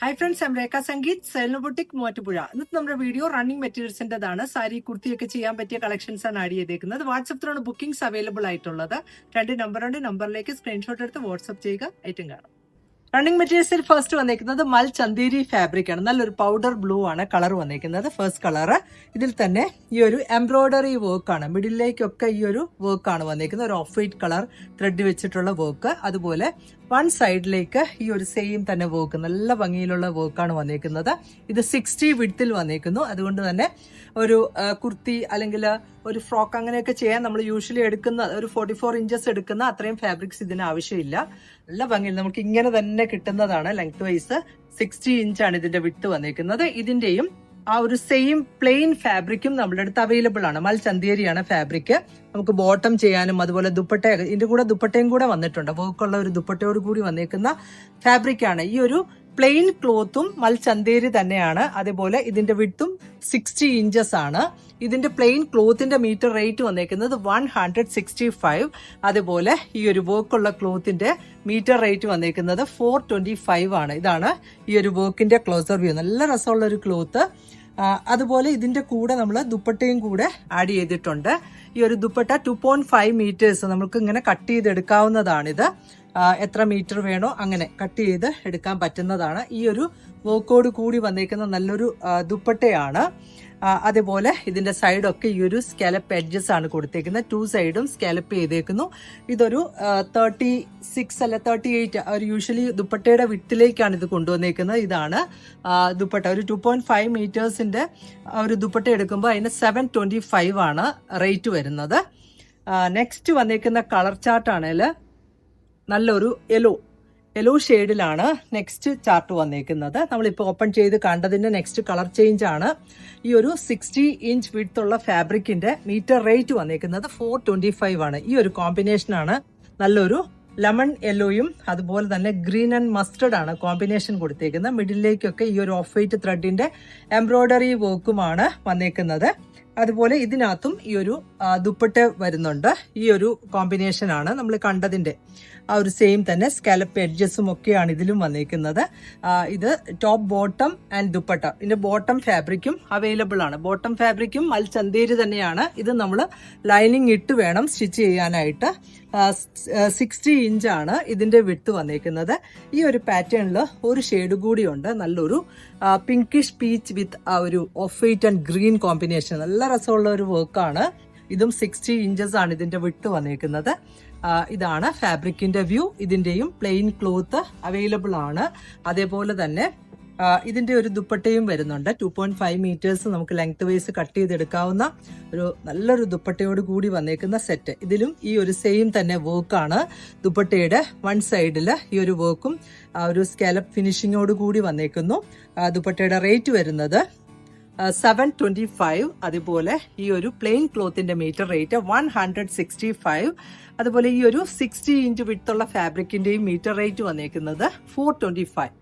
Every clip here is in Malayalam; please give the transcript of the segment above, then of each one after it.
Hi friends M Rekha Sangeeth സെലിനോബോട്ടിക് Muvattupuzha ഇന്നത്തെ നമ്മുടെ വീഡിയോ റണ്ണിങ് മെറ്റീരിയൽസിന്റേതാണ് സാരി കുർത്തിയൊക്കെ ചെയ്യാൻ പറ്റിയ കളക്ഷൻസ് ആണ് ആഡ് ചെയ്തേക്കുന്നത്. വാട്സപ്പിലാണ് ബുക്കിംഗ്സ് അവൈലബിൾ ആയിട്ടുള്ളത്. രണ്ട് നമ്പറുണ്ട് നമ്പറിലേക്ക് സ്ക്രീൻഷോട്ട് എടുത്ത് വാട്സപ്പ് ചെയ്യുക ഐറ്റം കാണാം. റണ്ണിംഗ് മെറ്റീരിയൽസിൽ ഫസ്റ്റ് വന്നേക്കുന്നത് മൽ ചന്തേരി ഫാബ്രിക് ആണ്. നല്ലൊരു പൗഡർ ബ്ലൂ ആണ് കളർ വന്നേക്കുന്നത്. ഫസ്റ്റ് കളർ ഇതിൽ തന്നെ ഈ ഒരു എംബ്രോയിഡറി വർക്ക് ആണ്. മിഡിലേക്കൊക്കെ ഈ ഒരു വർക്ക് ആണ് വന്നേക്കുന്നത്. ഒരു ഓഫ് വൈറ്റ് കളർ ത്രെഡ് വെച്ചിട്ടുള്ള വർക്ക് അതുപോലെ വൺ സൈഡിലേക്ക് ഈ ഒരു സെയിം തന്നെ വോക്ക് നല്ല ഭംഗിയിലുള്ള വോക്കാണ് വന്നേക്കുന്നത്. ഇത് സിക്സ്റ്റി വിഡ്ത്തിൽ വന്നേക്കുന്നു. അതുകൊണ്ട് തന്നെ ഒരു കുർത്തി അല്ലെങ്കിൽ ഒരു ഫ്രോക്ക് അങ്ങനെയൊക്കെ ചെയ്യാൻ നമ്മൾ യൂഷ്വലി എടുക്കുന്ന ഒരു ഫോർട്ടി ഫോർ ഇഞ്ചസ് എടുക്കുന്ന അത്രയും ഫാബ്രിക്സ് ഇതിന് ആവശ്യമില്ല. നല്ല ഭംഗിയിൽ നമുക്ക് ഇങ്ങനെ തന്നെ കിട്ടുന്നതാണ് ലെങ്ത് വൈസ് സിക്സ്റ്റി ഇഞ്ചാണ് ഇതിന്റെ വിട്ട് വന്നേക്കുന്നത്. ഇതിന്റെയും ആ ഒരു സെയിം പ്ലെയിൻ ഫാബ്രിക്കും നമ്മുടെ അടുത്ത് അവൈലബിൾ ആണ്. മൽ ചന്തേരിയാണ് ഫാബ്രിക് നമുക്ക് ബോട്ടം ചെയ്യാനും അതുപോലെ ദുപ്പട്ട ഇതിന്റെ കൂടെ ദുപ്പട്ടയും കൂടെ വന്നിട്ടുണ്ട്. വർക്കുള്ള ഒരു ദുപ്പട്ടയോട് കൂടി വന്നേക്കുന്ന ഫാബ്രിക് ആണ്. ഈ ഒരു പ്ലെയിൻ ക്ലോത്തും മൽ ചന്തേരി തന്നെയാണ്. അതേപോലെ ഇതിന്റെ വിട്ടും സിക്സ്റ്റി ഇഞ്ചസ് ആണ്. ഇതിന്റെ പ്ലെയിൻ ക്ലോത്തിന്റെ മീറ്റർ റേറ്റ് വന്നേക്കുന്നത് വൺ ഹൺഡ്രഡ് സിക്സ്റ്റി ഫൈവ് അതേപോലെ ഈ ഒരു വർക്കുള്ള ക്ലോത്തിന്റെ മീറ്റർ റേറ്റ് വന്നേക്കുന്നത് ഫോർ ട്വന്റി ഫൈവ് ആണ്. ഇതാണ് ഈ ഒരു വർക്കിന്റെ ക്ലോസർ വ്യൂ നല്ല രസമുള്ള ഒരു ക്ലോത്ത് അതുപോലെ ഇതിന്റെ കൂടെ നമ്മൾ ദുപ്പട്ടയും കൂടെ ആഡ് ചെയ്തിട്ടുണ്ട്. ഈ ഒരു dupatta two point five metres നമുക്ക് ഇങ്ങനെ കട്ട് ചെയ്തെടുക്കാവുന്നതാണിത്. എത്ര മീറ്റർ വേണോ അങ്ങനെ കട്ട് ചെയ്ത് എടുക്കാൻ പറ്റുന്നതാണ്. ഈ ഒരു വർക്കോട് കൂടി വന്നേക്കുന്ന നല്ലൊരു ദുപ്പട്ടയാണ്. അതേപോലെ ഇതിന്റെ സൈഡൊക്കെ ഈ ഒരു സ്കാലപ്പ് എഡ്ജസ് ആണ് കൊടുത്തേക്കുന്നത്. ടു സൈഡും സ്കാലപ്പ് ചെയ്തേക്കുന്നു. ഇതൊരു തേർട്ടി സിക്സ് അല്ല തേർട്ടി എയ്റ്റ് യൂഷ്വലി ദുപ്പട്ടയുടെ വിട്ടിലേക്കാണ് ഇത് കൊണ്ടുവന്നേക്കുന്നത്. ഇതാണ് ദുപ്പട്ട. ഒരു ടു പോയിന്റ് ഫൈവ് മീറ്റേഴ്സിന്റെ ഒരു ദുപ്പട്ട എടുക്കുമ്പോൾ അതിന് സെവൻ ട്വന്റി ഫൈവ് ആണ് റേറ്റ് വരുന്നത്. നെക്സ്റ്റ് വന്നേക്കുന്ന കളർ ചാർട്ടാണെങ്കിൽ നല്ലൊരു യെല്ലോ യെല്ലോ ഷെയ്ഡിലാണ് നെക്സ്റ്റ് ചാർട്ട് വന്നേക്കുന്നത്. നമ്മളിപ്പോൾ ഓപ്പൺ ചെയ്ത് കണ്ടതിന്റെ നെക്സ്റ്റ് കളർ ചേഞ്ച് ആണ്. ഈ ഒരു സിക്സ്റ്റി ഇഞ്ച് വിഡ്ത്തുള്ള ഫാബ്രിക്കിന്റെ മീറ്റർ റേറ്റ് വന്നേക്കുന്നത് ഫോർ ട്വന്റി ഫൈവ് ആണ്. ഈ ഒരു കോമ്പിനേഷനാണ് നല്ലൊരു ലെമൺ യെല്ലോയും അതുപോലെ തന്നെ ഗ്രീൻ ആൻഡ് മസ്റ്റർഡ് ആണ് കോമ്പിനേഷൻ കൊടുത്തേക്കുന്നത്. മിഡിലേക്കൊക്കെ ഈ ഒരു ഓഫ് വൈറ്റ് ത്രെഡിന്റെ എംബ്രോയ്ഡറി വർക്കുമാണ് വന്നേക്കുന്നത്. അതുപോലെ ഇതിനകത്തും ഈ ഒരു ദുപ്പട്ട് വരുന്നുണ്ട്. ഈ ഒരു കോമ്പിനേഷൻ ആണ് നമ്മൾ കണ്ടതിന്റെ ആ ഒരു സെയിം തന്നെ സ്കാലപ്പ് എഡ്ജസും ഒക്കെയാണ് ഇതിലും വന്നിരിക്കുന്നത്. ഇത് ടോപ്പ് ബോട്ടം ആൻഡ് ദുപ്പട്ട. ഇതിന്റെ ബോട്ടം ഫാബ്രിക്കും അവൈലബിൾ ആണ്. ബോട്ടം ഫാബ്രിക്കും മൽ ചന്തേരി തന്നെയാണ്. ഇത് നമ്മൾ ലൈനിങ് ഇട്ട് വേണം സ്റ്റിച്ച് ചെയ്യാനായിട്ട്. സിക്സ്റ്റി ഇഞ്ചാണ് ഇതിന്റെ വിട്ട് വന്നിരിക്കുന്നത് ഈ ഒരു പാറ്റേണിൽ ഒരു ഷെയ്ഡ് കൂടിയുണ്ട് നല്ലൊരു പിങ്കിഷ് പീച്ച് വിത്ത് ആ ഒരു off white and green combination നല്ല രസമുള്ള ഒരു വർക്കാണ് ഇതും സിക്സ്റ്റി ഇഞ്ചസ് ആണ് ഇതിന്റെ വിട്ട് വന്നിരിക്കുന്നത് ഇതാണ് ഫാബ്രിക്കിന്റെ വ്യൂ ഇതിന്റെയും പ്ലെയിൻ ക്ലോത്ത് അവൈലബിൾ ആണ്. അതേപോലെ തന്നെ ഇതിന്റെ ഒരു ദുപ്പട്ടയും വരുന്നുണ്ട്. ടു പോയിന്റ് ഫൈവ് മീറ്റേഴ്സ് നമുക്ക് ലെങ്ത് വൈസ് കട്ട് ചെയ്തെടുക്കാവുന്ന ഒരു നല്ലൊരു ദുപ്പട്ടയോട് കൂടി വന്നേക്കുന്ന സെറ്റ് ഇതിലും ഈ ഒരു സെയിം തന്നെ വർക്കാണ് ദുപ്പട്ടയുടെ വൺ സൈഡിൽ ഈ ഒരു വർക്കും ആ ഒരു സ്കാലപ്പ് ഫിനിഷിങ്ങോട് കൂടി വന്നേക്കുന്നു. ദുപ്പട്ടയുടെ റേറ്റ് വരുന്നത് സെവൻ ട്വന്റി ഫൈവ് അതുപോലെ ഈ ഒരു plain ക്ലോത്തിന്റെ metre rate one hundred sixty five അതുപോലെ ഈ ഒരു സിക്സ്റ്റി ഇഞ്ച് വിട്ടുള്ള ഫാബ്രിക്കിന്റെയും മീറ്റർ റേറ്റ് വന്നേക്കുന്നത് four twenty five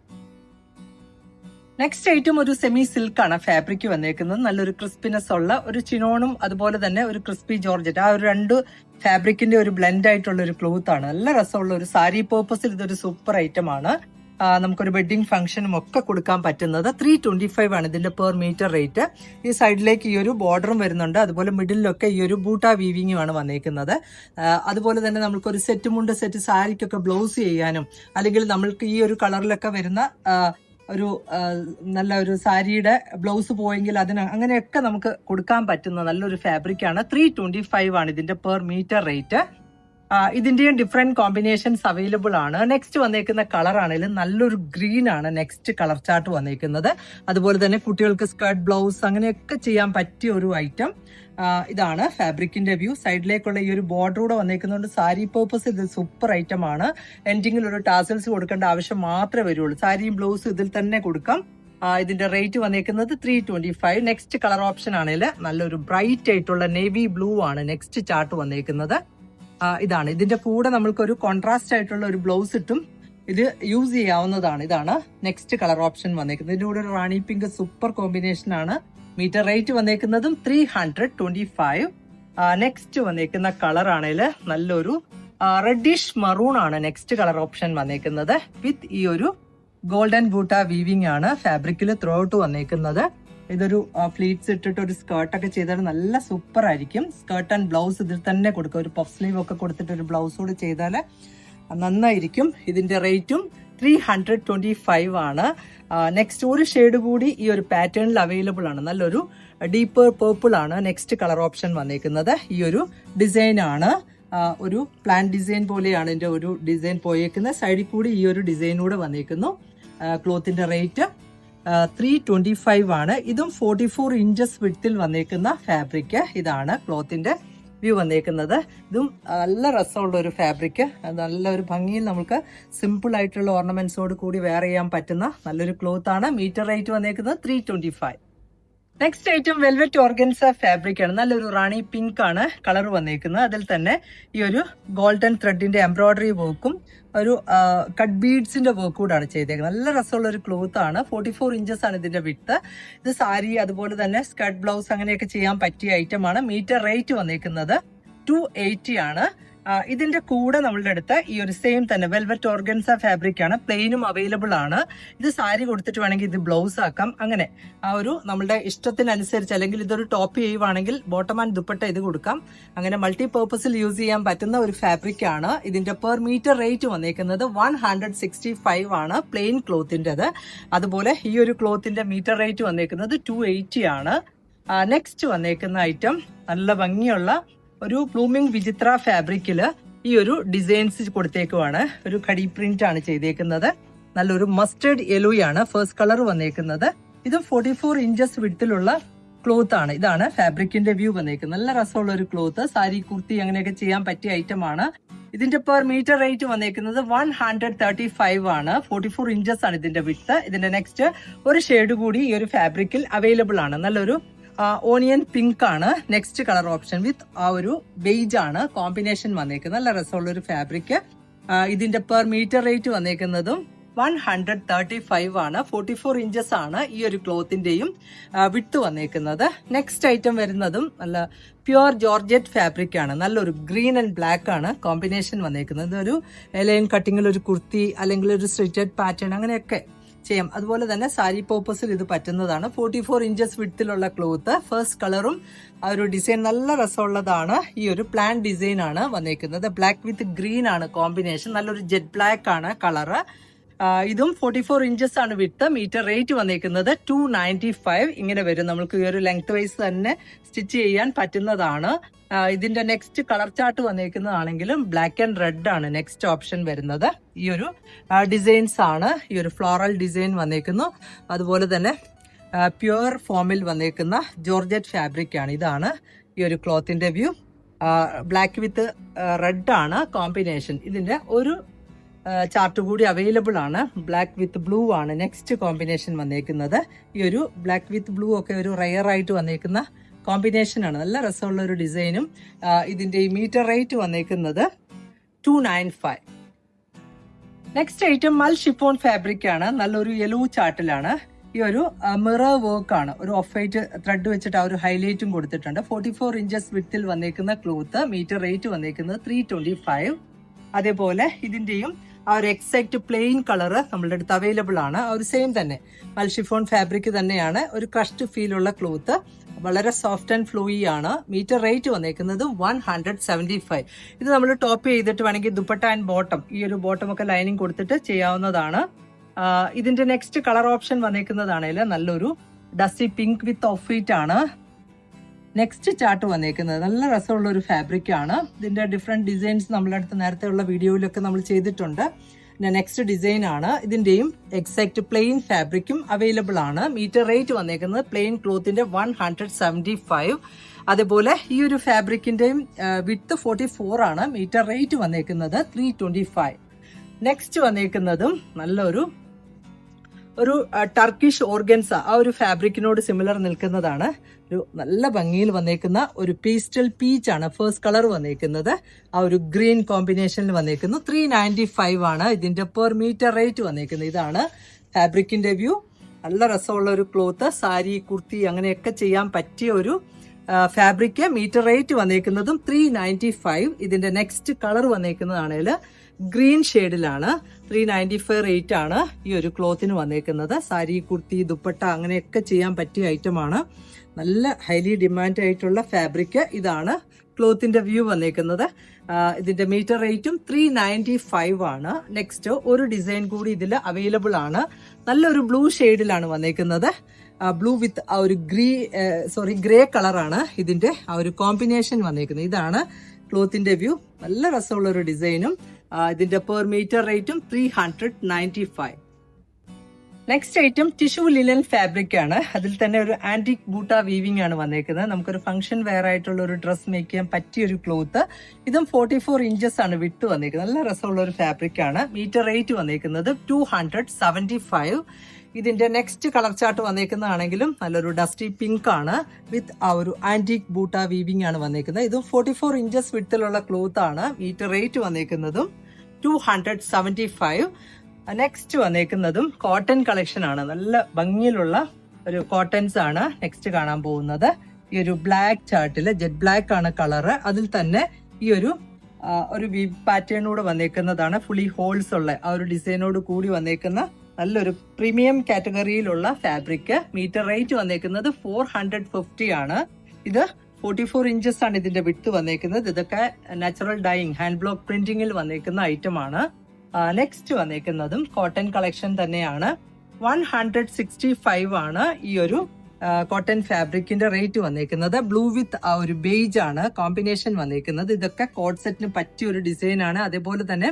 next item ഒരു സെമി സിൽക്ക് ആണ് ഫാബ്രിക് വന്നേക്കുന്നത്. നല്ലൊരു ക്രിസ്പിനെസ് ഉള്ള ഒരു ചിനോണും അതുപോലെ തന്നെ ഒരു ക്രിസ്പി ജോർജറ്റ്. ആ ഒരു രണ്ട് ഫാബ്രിക്കിന്റെ ഒരു ബ്ലെൻഡ് ആയിട്ടുള്ള ഒരു ക്ലോത്ത് ആണ്. നല്ല രസമുള്ള ഒരു സാരി പേർപ്പസിൽ ഇതൊരു സൂപ്പർ ഐറ്റം ആണ്. നമുക്കൊരു വെഡിങ് ഫംഗ്ഷനും ഒക്കെ കൊടുക്കാൻ പറ്റുന്നത് ത്രീ ട്വന്റി ഫൈവ് ആണ് ഇതിന്റെ പെർ മീറ്റർ റേറ്റ് ഈ സൈഡിലേക്ക് ഈ ഒരു ബോർഡറും വരുന്നുണ്ട്. അതുപോലെ മിഡിലൊക്കെ ഈ ഒരു ബൂട്ട വീവിങ്ങും ആണ് വന്നേക്കുന്നത്. അതുപോലെ തന്നെ നമുക്കൊരു സെറ്റ് മുണ്ട് സെറ്റ് സാരിക്കൊക്കെ ബ്ലൗസ് ചെയ്യാനും അല്ലെങ്കിൽ നമ്മൾക്ക് ഈ ഒരു കളറിലൊക്കെ വരുന്ന ഒരു നല്ല ഒരു സാരിയുടെ ബ്ലൗസ് പോയെങ്കിൽ അതിന് അങ്ങനെയൊക്കെ നമുക്ക് കൊടുക്കാൻ പറ്റുന്ന നല്ലൊരു ഫാബ്രിക് ആണ്. ത്രീ ട്വന്റി ഫൈവ് ആണ് ഇതിന്റെ പെർ മീറ്റർ റേറ്റ് ഇതിന്റെയും ഡിഫറെന്റ് കോമ്പിനേഷൻസ് അവൈലബിൾ ആണ്. നെക്സ്റ്റ് വന്നേക്കുന്ന കളർ ആണെങ്കിലും നല്ലൊരു ഗ്രീൻ ആണ് നെക്സ്റ്റ് കളർ ചാർട്ട് വന്നേക്കുന്നത്. അതുപോലെ തന്നെ കുട്ടികൾക്ക് സ്കേർട്ട് ബ്ലൗസ് അങ്ങനെയൊക്കെ ചെയ്യാൻ പറ്റിയ ഒരു ഐറ്റം ഇതാണ് ഫാബ്രിക്കിന്റെ വ്യൂ സൈഡിലേക്കുള്ള ഈ ഒരു ബോർഡറൂടെ വന്നേക്കുന്നതുകൊണ്ട് സാരി പേർപ്പസ് ഇത് സൂപ്പർ ഐറ്റം ആണ്. എൻഡിങ്ങിൽ ഒരു ടാസൽസ് കൊടുക്കേണ്ട ആവശ്യം മാത്രമേ വരുള്ളൂ. സാരിയും ബ്ലൗസും ഇതിൽ തന്നെ കൊടുക്കാം. ഇതിന്റെ റേറ്റ് വന്നേക്കുന്നത് three twenty five next colour option ആണെങ്കിൽ നല്ലൊരു ബ്രൈറ്റ് ആയിട്ടുള്ള നേവി ബ്ലൂ ആണ് നെക്സ്റ്റ് ചാർട്ട് വന്നേക്കുന്നത്. ഇതാണ്. ഇതിന്റെ കൂടെ നമ്മൾക്ക് ഒരു കോൺട്രാസ്റ്റ് ആയിട്ടുള്ള ഒരു ബ്ലൗസ് ഇട്ടും ഇത് യൂസ് ചെയ്യാവുന്നതാണ്. ഇതാണ് നെക്സ്റ്റ് കളർ ഓപ്ഷൻ വന്നേക്കുന്നത്. ഇതിന്റെ കൂടെ ഒരു റാണി പിങ്ക് സൂപ്പർ കോമ്പിനേഷൻ ആണ് metre rate വന്നേക്കുന്നതും three hundred twenty five next വന്നേക്കുന്ന കളർ ആണെങ്കിൽ നല്ലൊരു റെഡിഷ് മറൂൺ ആണ് നെക്സ്റ്റ് കളർ ഓപ്ഷൻ വന്നേക്കുന്നത്. വിത്ത് ഈ ഒരു ഗോൾഡൻ ബൂട്ട വീവിംഗ് ആണ് ഫാബ്രിക്കിൽ ത്രൂ ഔട്ട് വന്നേക്കുന്നത്. ഇതൊരു ഫ്ലീറ്റ്സ് ഇട്ടിട്ട് ഒരു സ്കേർട്ട് ഒക്കെ ചെയ്താൽ നല്ല സൂപ്പർ ആയിരിക്കും സ്കേർട്ട് ആൻഡ് ബ്ലൗസ് ഇതിൽ തന്നെ കൊടുക്കുക. ഒരു പഫ് സ്ലീവ് ഒക്കെ കൊടുത്തിട്ട് ഒരു ബ്ലൗസ് കൂടി ചെയ്താൽ നന്നായിരിക്കും. ഇതിന്റെ റേറ്റും ത്രീ ഹൺഡ്രഡ് ട്വന്റി ഫൈവ് ആണ്. നെക്സ്റ്റ് ഒരു ഷെയ്ഡ് കൂടി ഈ ഒരു പാറ്റേണിൽ അവൈലബിൾ ആണ്. നല്ലൊരു ഡീപ്പ് പേർപ്പിൾ ആണ് നെക്സ്റ്റ് കളർ ഓപ്ഷൻ വന്നേക്കുന്നത്. ഈ ഒരു ഡിസൈൻ ആണ്. ഒരു പ്ലാൻ ഡിസൈൻ പോലെയാണ് ഇതിന്റെ ഒരു ഡിസൈൻ പോയേക്കുന്നത്. സൈഡിൽ കൂടി ഈ ഒരു ഡിസൈൻ കൂടെ വന്നേക്കുന്നു. ക്ലോത്തിന്റെ റേറ്റ് ത്രീ ട്വന്റി ഫൈവ് ആണ്. ഇതും ഫോർട്ടി ഫോർ ഇഞ്ചസ് വിട്ടിൽ വന്നേക്കുന്ന ഫാബ്രിക് ഇതാണ് ക്ലോത്തിന്റെ വ്യൂ വന്നേക്കുന്നത്. ഇതും നല്ല രസമുള്ള ഒരു ഫാബ്രിക് നല്ല ഒരു ഭംഗിയിൽ നമുക്ക് സിമ്പിൾ ആയിട്ടുള്ള ഓർണമെന്റ്സോട് കൂടി വെയർ ചെയ്യാൻ പറ്റുന്ന നല്ലൊരു ക്ലോത്ത് ആണ്. മീറ്റർ റേറ്റ് വന്നേക്കുന്നത് three twenty five next item velvet organza fabric ആണ്. നല്ലൊരു റാണി പിങ്ക് ആണ് കളർ വന്നേക്കുന്നത്. അതിൽ തന്നെ ഈ ഒരു ഗോൾഡൻ ത്രെഡിന്റെ എംബ്രോയിഡറി വർക്കും ഒരു കട്ട് ബീഡ്സിന്റെ വർക്ക് ആണ് ചെയ്തേക്കുന്നത്. നല്ല രസമുള്ള ഒരു ക്ലോത്ത് ആണ്. ഫോർട്ടി ഫോർ ഇഞ്ചസ് ആണ് ഇതിന്റെ വിട്ട് ഇത് സാരി അതുപോലെ തന്നെ സ്കർട്ട് ബ്ലൗസ് അങ്ങനെയൊക്കെ ചെയ്യാൻ പറ്റിയ ഐറ്റം ആണ്. മീറ്റർ റേറ്റ് വന്നേക്കുന്നത് ടു എയ്റ്റി ആണ്. ഇതിന്റെ കൂടെ നമ്മളുടെ അടുത്ത് ഈ ഒരു സെയിം തന്നെ വെൽവെറ്റ് ഓർഗൻസ ഫാബ്രിക് ആണ്. പ്ലെയിനും അവൈലബിൾ ആണ്. ഇത് സാരി കൊടുത്തിട്ട് വേണമെങ്കിൽ ഇത് ബ്ലൗസ് ആക്കാം. അങ്ങനെ ആ ഒരു നമ്മളുടെ ഇഷ്ടത്തിനനുസരിച്ച് അല്ലെങ്കിൽ ഇതൊരു ടോപ്പ് ചെയ്യുവാണെങ്കിൽ ബോട്ടം ആൻഡ് ദുപ്പട്ട ഇത് കൊടുക്കാം. അങ്ങനെ മൾട്ടി പർപ്പസിൽ യൂസ് ചെയ്യാൻ പറ്റുന്ന ഒരു ഫാബ്രിക് ആണ്. ഇതിന്റെ പെർ മീറ്റർ റേറ്റ് വന്നേക്കുന്നത് വൺ ഹൺഡ്രഡ് സിക്സ്റ്റി ഫൈവ് ആണ് പ്ലെയിൻ ക്ലോത്തിന്റെത് അതുപോലെ ഈ ഒരു ക്ലോത്തിന്റെ മീറ്റർ റേറ്റ് വന്നേക്കുന്നത് ടു എയ്റ്റി ആണ്. നെക്സ്റ്റ് വന്നേക്കുന്ന ഐറ്റം നല്ല ഭംഗിയുള്ള ഒരു ബ്ലൂമിംഗ് വിചിത്ര ഫാബ്രിക്കിൽ ഈ ഒരു ഡിസൈൻസ് കൊടുത്തേക്കുവാണ്. ഒരു കടി പ്രിന്റ് ആണ് ചെയ്തേക്കുന്നത്. നല്ലൊരു മസ്റ്റേർഡ് യെലോയാണ് ഫസ്റ്റ് കളർ വന്നേക്കുന്നത്. ഇത് ഫോർട്ടി ഫോർ ഇഞ്ചസ് വിട്ടിലുള്ള ക്ലോത്ത് ആണ്. ഇതാണ് ഫാബ്രിക്കിന്റെ വ്യൂ വന്നേക്കുന്നത്. നല്ല രസമുള്ള ഒരു ക്ലോത്ത് സാരി കുർത്തി അങ്ങനെയൊക്കെ ചെയ്യാൻ പറ്റിയ ഐറ്റം ആണ്. ഇതിന്റെ പെർ മീറ്റർ റേറ്റ് വന്നേക്കുന്നത് വൺ ഹൺഡ്രഡ് തേർട്ടി ഫൈവ് ആണ്. ഫോർട്ടി ഫോർ ഇഞ്ചസ് ആണ് ഇതിന്റെ വിട്ട് ഇതിന്റെ നെക്സ്റ്റ് ഒരു ഷെയ്ഡ് കൂടി ഈ ഒരു ഫാബ്രിക്കിൽ അവൈലബിൾ ആണ്. നല്ലൊരു ഓണിയൻ പിങ്ക് ആണ്. നെക്സ്റ്റ് കളർ ഓപ്ഷൻ വിത്ത് ആ ഒരു ബെയ്ജ് ആണ്. കോമ്പിനേഷൻ വന്നേക്കുന്നത്. നല്ല രസമുള്ള ഒരു ഫാബ്രിക് ഇതിന്റെ പെർ മീറ്റർ റേറ്റ് വന്നേക്കുന്നതും വൺ ഹൺഡ്രഡ് തേർട്ടി ഫൈവ് ആണ്. ഫോർട്ടി ഫോർ ഇഞ്ചസ് ആണ് ഈ ഒരു ക്ലോത്തിന്റെയും വിട്ട് വന്നേക്കുന്നത്. നെക്സ്റ്റ് ഐറ്റം വരുന്നതും നല്ല പ്യുവർ ജോർജറ്റ് ഫാബ്രിക് ആണ്. നല്ലൊരു ഗ്രീൻ ആൻഡ് ബ്ലാക്ക് ആണ്. കോമ്പിനേഷൻ വന്നേക്കുന്നത്. ഒരു ലൈൻ കട്ടിങ്ങിൽ ഒരു കുർത്തി അല്ലെങ്കിൽ ഒരു സ്ട്രിറ്റഡ് പാറ്റേൺ അങ്ങനെയൊക്കെ ചെയ്യാം. അതുപോലെ തന്നെ സാരി പോപ്പസിൽ ഇത് പറ്റുന്നതാണ്. ഫോർട്ടി ഫോർ ഇഞ്ചസ് വിട്ടിലുള്ള ക്ലോത്ത് ഫസ്റ്റ് കളറും ആ ഒരു ഡിസൈൻ നല്ല രസമുള്ളതാണ്. ഈ ഒരു പ്ലാൻ ഡിസൈൻ ആണ് വന്നേക്കുന്നത്. ബ്ലാക്ക് വിത്ത് ഗ്രീൻ ആണ് കോമ്പിനേഷൻ നല്ലൊരു ജെറ്റ് ബ്ലാക്ക് ആണ് കളറ് ഇതും ഫോർട്ടി ഫോർ ഇഞ്ചസ് ആണ് വിട്ട് മീറ്റർ റേറ്റ് വന്നിരിക്കുന്നത് ടു നയന്റി ഫൈവ് ഇങ്ങനെ വരും. നമുക്ക് ഈ ഒരു ലെങ്ത് വൈസ് തന്നെ സ്റ്റിച്ച് ചെയ്യാൻ പറ്റുന്നതാണ്. ഇതിന്റെ നെക്സ്റ്റ് കളർ ചാർട്ട് വന്നിരിക്കുന്നതാണെങ്കിലും ബ്ലാക്ക് ആൻഡ് റെഡ് ആണ് നെക്സ്റ്റ് ഓപ്ഷൻ വരുന്നത്. ഈ ഒരു ഡിസൈൻസ് ആണ്. ഈ ഒരു ഫ്ലോറൽ ഡിസൈൻ വന്നിരിക്കുന്നു അതുപോലെ തന്നെ പ്യുവർ ഫോമിൽ വന്നിരിക്കുന്ന ജോർജറ്റ് ഫാബ്രിക് ആണ്. ഇതാണ് ഈ ഒരു ക്ലോത്തിന്റെ വ്യൂ ബ്ലാക്ക് വിത്ത് റെഡ് ആണ് കോമ്പിനേഷൻ ഇതിന്റെ ഒരു ചാർട്ട് കൂടി അവൈലബിൾ ആണ്. ബ്ലാക്ക് വിത്ത് ബ്ലൂ ആണ് നെക്സ്റ്റ് കോമ്പിനേഷൻ വന്നേക്കുന്നത്. ഈ ഒരു ബ്ലാക്ക് വിത്ത് ബ്ലൂ ഒക്കെ ഒരു റയർ ആയിട്ട് വന്നേക്കുന്ന കോമ്പിനേഷൻ ആണ്. നല്ല രസമുള്ള ഒരു ഡിസൈനും ഇതിന്റെ മീറ്റർ റേറ്റ് വന്നേക്കുന്നത് two nine five next item mul chiffon fabric ആണ്. നല്ലൊരു യെലോ ചാർട്ടിലാണ് ഈ ഒരു മിറർ വർക്ക് ആണ്. ഒരു ഓഫ് വൈറ്റ് ത്രെഡ് വെച്ചിട്ട് ആ ഒരു ഹൈലൈറ്റും കൊടുത്തിട്ടുണ്ട്. ഫോർട്ടി ഫോർ ഇഞ്ചസ് വിത്തിൽ വന്നേക്കുന്ന ക്ലോത്ത് മീറ്റർ റേറ്റ് വന്നേക്കുന്നത് ത്രീ ട്വന്റി ഫൈവ് അതേപോലെ ഇതിന്റെയും ആ ഒരു എക്സാക്ട് പ്ലെയിൻ കളറ് നമ്മളുടെ അടുത്ത് അവൈലബിൾ ആണ്. ആ ഒരു സെയിം തന്നെ. മൽഷിഫോൺ ഫാബ്രിക് തന്നെയാണ്. ഒരു ക്രഷ്ഡ് ഫീൽ ഉള്ള ക്ലോത്ത് വളരെ സോഫ്റ്റ് ആൻഡ് ഫ്ലൂയി ആണ്. മീറ്റർ റേറ്റ് വന്നേക്കുന്നത് വൺ ഹൺഡ്രഡ് സെവന്റി ഫൈവ് ഇത് നമ്മൾ ടോപ്പ് ചെയ്തിട്ട് വേണമെങ്കിൽ ദുപ്പട്ട ആൻഡ് ബോട്ടം ഈ ഒരു ബോട്ടം ഒക്കെ ലൈനിങ് കൊടുത്തിട്ട് ചെയ്യാവുന്നതാണ്. ഇതിന്റെ നെക്സ്റ്റ് കളർ ഓപ്ഷൻ വന്നേക്കുന്നതാണെങ്കിൽ നല്ലൊരു dusty pink with off white ആണ്. നെക്സ്റ്റ് ചാർട്ട് വന്നേക്കുന്നത്. നല്ല രസമുള്ള ഒരു ഫാബ്രിക് ആണ്. ഇതിന്റെ ഡിഫറെന്റ് ഡിസൈൻസ് നമ്മളുടെ അടുത്ത് നേരത്തെ ഉള്ള വീഡിയോയിലൊക്കെ നമ്മൾ ചെയ്തിട്ടുണ്ട്. പിന്നെ നെക്സ്റ്റ് ഡിസൈൻ ആണ്. ഇതിന്റെയും എക്സാക്ട് പ്ലെയിൻ ഫാബ്രിക്കും അവൈലബിൾ ആണ്. മീറ്റർ റേറ്റ് വന്നേക്കുന്നത് പ്ലെയിൻ ക്ലോത്തിന്റെ വൺ ഹൺഡ്രഡ് സെവന്റി ഫൈവ് അതേപോലെ ഈ ഒരു ഫാബ്രിക്കിന്റെയും വിത്ത് ഫോർട്ടി ഫോർ ആണ്. മീറ്റർ റേറ്റ് വന്നേക്കുന്നത് ത്രീ ട്വന്റി ഫൈവ് നെക്സ്റ്റ് വന്നേക്കുന്നതും നല്ലൊരു ഒരു ടർക്കിഷ് ഓർഗൻസ ആ ഒരു ഫാബ്രിക്കിനോട് സിമിലർ നിൽക്കുന്നതാണ്. ഒരു നല്ല ഭംഗിയിൽ വന്നേക്കുന്ന ഒരു പീസ്റ്റൽ പീച്ച് ആണ് ഫേസ്റ്റ് കളർ വന്നേക്കുന്നത്. ആ ഒരു ഗ്രീൻ കോമ്പിനേഷനിൽ വന്നേക്കുന്നു. ത്രീ നയന്റി ഫൈവ് ആണ് ഇതിന്റെ പെർ മീറ്റർ റേറ്റ് വന്നേക്കുന്നത്. ഇതാണ് ഫാബ്രിക്കിന്റെ വ്യൂ നല്ല രസമുള്ള ഒരു ക്ലോത്ത് സാരി കുർത്തി അങ്ങനെയൊക്കെ ചെയ്യാൻ പറ്റിയ ഒരു ഫാബ്രിക്ക് മീറ്റർ റേറ്റ് വന്നേക്കുന്നതും ത്രീ നയന്റി ഫൈവ് ഇതിന്റെ നെക്സ്റ്റ് കളർ വന്നേക്കുന്നതാണെങ്കിൽ ഗ്രീൻ ഷെയ്ഡിലാണ്. ത്രീ നയന്റി ഫൈവ് റേറ്റ് ആണ് ഈ ഒരു ക്ലോത്തിന് വന്നേക്കുന്നത്. സാരി കുർത്തി ദുപ്പട്ട അങ്ങനെയൊക്കെ ചെയ്യാൻ പറ്റിയ ഐറ്റമാണ് നല്ല ഹൈലി ഡിമാൻഡ് ആയിട്ടുള്ള ഫാബ്രിക് ഇതാണ് ക്ലോത്തിന്റെ വ്യൂ വന്നേക്കുന്നത്. ഇതിന്റെ മീറ്റർ റേറ്റും ത്രീ നയന്റി ഫൈവ് ആണ്. നെക്സ്റ്റ് ഒരു ഡിസൈൻ കൂടി ഇതിൽ അവൈലബിൾ ആണ്. നല്ലൊരു ബ്ലൂ ഷെയ്ഡിലാണ് വന്നേക്കുന്നത്. ബ്ലൂ വിത്ത് ആ ഒരു ഗ്രീ സോറി ഗ്രേ കളറാണ് ഇതിന്റെ ആ ഒരു കോമ്പിനേഷൻ വന്നേക്കുന്നത്. ഇതാണ് ക്ലോത്തിന്റെ വ്യൂ നല്ല രസമുള്ള ഒരു ഡിസൈനും ഇതിന്റെ പെർ മീറ്റർ റേറ്റും three hundred ninety five next item tissue linen fabric ആണ്. അതിൽ തന്നെ ഒരു ആന്റിക് ബൂട്ട വീവിംഗ് ആണ് വന്നേക്കുന്നത്. നമുക്കൊരു ഫംഗ്ഷൻ വെയർ ആയിട്ടുള്ള ഒരു ഡ്രസ് മേക്ക് ചെയ്യാൻ പറ്റിയ ഒരു ക്ലോത്ത് ഇതും ഫോർട്ടി ഫോർ ഇഞ്ചസ് ആണ് വിട്ട് വന്നേക്കുന്നത്. നല്ല രസമുള്ള ഒരു ഫാബ്രിക് ആണ്. മീറ്റർ റേറ്റ് വന്നേക്കുന്നത് ടു ഹൺഡ്രഡ് സെവന്റി ഫൈവ് ഇതിന്റെ നെക്സ്റ്റ് കളർ ചാർട്ട് വന്നേക്കുന്നതാണെങ്കിലും നല്ലൊരു ഡസ്റ്റി പിങ്ക് ആണ് വിത്ത് ആ ഒരു ആന്റിക് ബൂട്ട വീവിംഗ് ആണ് വന്നേക്കുന്നത്. ഇതും ഫോർട്ടി ഫോർ ഇഞ്ചസ് വിട്ടിലുള്ള ക്ലോത്ത് ആണ്. Metre rate വന്നേക്കുന്നതും two hundred seventy five next വന്നേക്കുന്നതും cotton collection ആണ്. നല്ല ഭംഗിയിലുള്ള ഒരു കോട്ടൺസ് ആണ് നെക്സ്റ്റ് കാണാൻ പോകുന്നത്. ഈ ഒരു ബ്ലാക്ക് ചാർട്ടിൽ ജെറ്റ് ബ്ലാക്ക് ആണ് കളറ് അതിൽ തന്നെ ഈ ഒരു ഒരു വി പാറ്റേണൂടെ വന്നേക്കുന്നതാണ്. ഫുള്ളി ഹോൾസ് ഉള്ള ആ ഒരു ഡിസൈനോട് കൂടി വന്നേക്കുന്ന നല്ലൊരു പ്രീമിയം കാറ്റഗറിയിലുള്ള ഫാബ്രിക് മീറ്റർ റേറ്റ് വന്നേക്കുന്നത് ഫോർ ഹൺഡ്രഡ് ഫിഫ്റ്റി ആണ്. ഇത് ഫോർട്ടി ഫോർ ഇഞ്ചസ് ആണ് ഇതിന്റെ വിട്ട് വന്നേക്കുന്നത്. ഇതൊക്കെ നാച്ചുറൽ ഡൈയിങ് ഹാൻഡ് ബ്ലോക്ക് പ്രിന്റിംഗിൽ വന്നേക്കുന്ന ഐറ്റം ആണ്. നെക്സ്റ്റ് വന്നേക്കുന്നതും കോട്ടൺ കളക്ഷൻ തന്നെയാണ്. വൺ ഹൺഡ്രഡ് സിക്സ്റ്റി ഫൈവ് ആണ് ഈ ഒരു കോട്ടൺ ഫാബ്രിക്കിന്റെ റേറ്റ് വന്നേക്കുന്നത്. ബ്ലൂ വിത്ത് ആ ഒരു ബേജ് ആണ് കോമ്പിനേഷൻ വന്നേക്കുന്നത്. ഇതൊക്കെ കോഡ് സെറ്റിന് പറ്റിയ ഒരു ഡിസൈൻ ആണ്. അതേപോലെ തന്നെ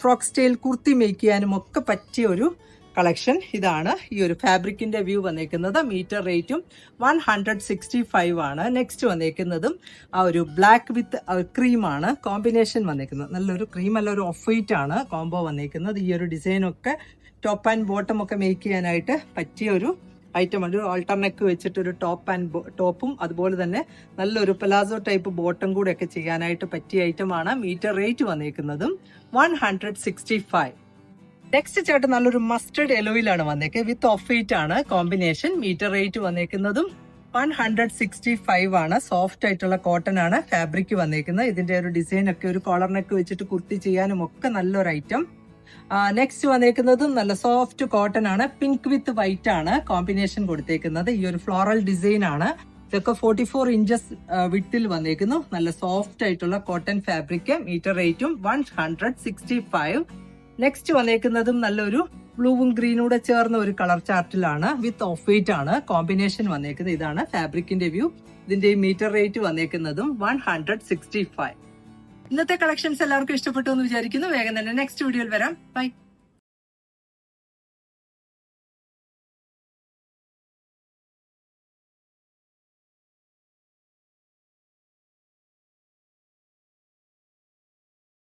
ഫ്രോക്ക് സ്റ്റൈൽ കുർത്തി മേക്ക് ചെയ്യാനും ഒക്കെ പറ്റിയ ഒരു കളക്ഷൻ ഇതാണ് ഈ ഒരു ഫാബ്രിക്കിന്റെ വ്യൂ വന്നേക്കുന്നത്. മീറ്റർ റേറ്റും വൺ ഹൺഡ്രഡ് സിക്സ്റ്റി ഫൈവ് ആണ്. നെക്സ്റ്റ് വന്നേക്കുന്നതും ആ ഒരു ബ്ലാക്ക് വിത്ത് ക്രീം ആണ്. കോമ്പിനേഷൻ വന്നേക്കുന്നത്. നല്ലൊരു ക്രീം അല്ല ഒരു ഓഫ് വൈറ്റ് ആണ് കോംബോ വന്നേക്കുന്നത്. ഈ ഒരു ഡിസൈനൊക്കെ ടോപ്പ് ആൻഡ് ബോട്ടം ഒക്കെ മേക്ക് ചെയ്യാനായിട്ട് പറ്റിയ ഒരു ഐറ്റം ഒരു ആൾട്ടർനെക്ക് വെച്ചിട്ട് ഒരു ടോപ്പ് ആൻഡ് ടോപ്പും അതുപോലെ തന്നെ നല്ലൊരു പലാസോ ടൈപ്പ് ബോട്ടം ഒക്കെ ചെയ്യാനായിട്ട് പറ്റിയ ഐറ്റമാണ് metre rate വന്നേക്കുന്നതും one hundred sixty five next ചേട്ടൻ നല്ലൊരു മസ്റ്റർഡ് എലോയിലാണ് വന്നേക്ക്. വിത്ത് ഓഫ് വൈറ്റ് ആണ്. കോമ്പിനേഷൻ മീറ്റർ റേറ്റ് വന്നേക്കുന്നതും വൺ ഹൺഡ്രഡ് സിക്സ്റ്റി ഫൈവ് ആണ്. സോഫ്റ്റ് ആയിട്ടുള്ള കോട്ടൺ ആണ് ഫാബ്രിക് വന്നേക്കുന്നത്. ഇതിന്റെ ഒരു ഡിസൈൻ ഒക്കെ ഒരു കോളർ നെക്ക് വെച്ചിട്ട് കുർത്തി ചെയ്യാനും ഒക്കെ നല്ലൊരു ഐറ്റം നെക്സ്റ്റ് വന്നേക്കുന്നതും നല്ല സോഫ്റ്റ് കോട്ടൺ ആണ്. പിങ്ക് വിത്ത് വൈറ്റ് ആണ് കോമ്പിനേഷൻ കൊടുത്തേക്കുന്നത്. ഈ ഒരു ഫ്ലോറൽ ഡിസൈൻ ആണ്. ഇതൊക്കെ ഫോർട്ടി ഫോർ ഇഞ്ചസ് വിട്ടിൽ വന്നേക്കുന്നു. നല്ല സോഫ്റ്റ് ആയിട്ടുള്ള കോട്ടൺ ഫാബ്രിക് മീറ്റർ റേറ്റും one hundred sixty five next വന്നേക്കുന്നതും നല്ലൊരു ബ്ലൂവും ഗ്രീനും കൂടെ ചേർന്ന ഒരു കളർ ചാർട്ടിലാണ് വിത്ത് ഓഫ് വൈറ്റ് ആണ് കോമ്പിനേഷൻ വന്നേക്കുന്നത്. ഇതാണ് ഫാബ്രിക്കിന്റെ വ്യൂ ഇതിന്റെ മീറ്റർ റേറ്റ് വന്നേക്കുന്നതും വൺ ഹൺഡ്രഡ് സിക്സ്റ്റി ഫൈവ് ഇന്നത്തെ കളക്ഷൻസ് എല്ലാവർക്കും ഇഷ്ടപ്പെട്ടു എന്ന് വിചാരിക്കുന്നു. വേഗം തന്നെ നെക്സ്റ്റ് വീഡിയോയിൽ വരാം. ബൈ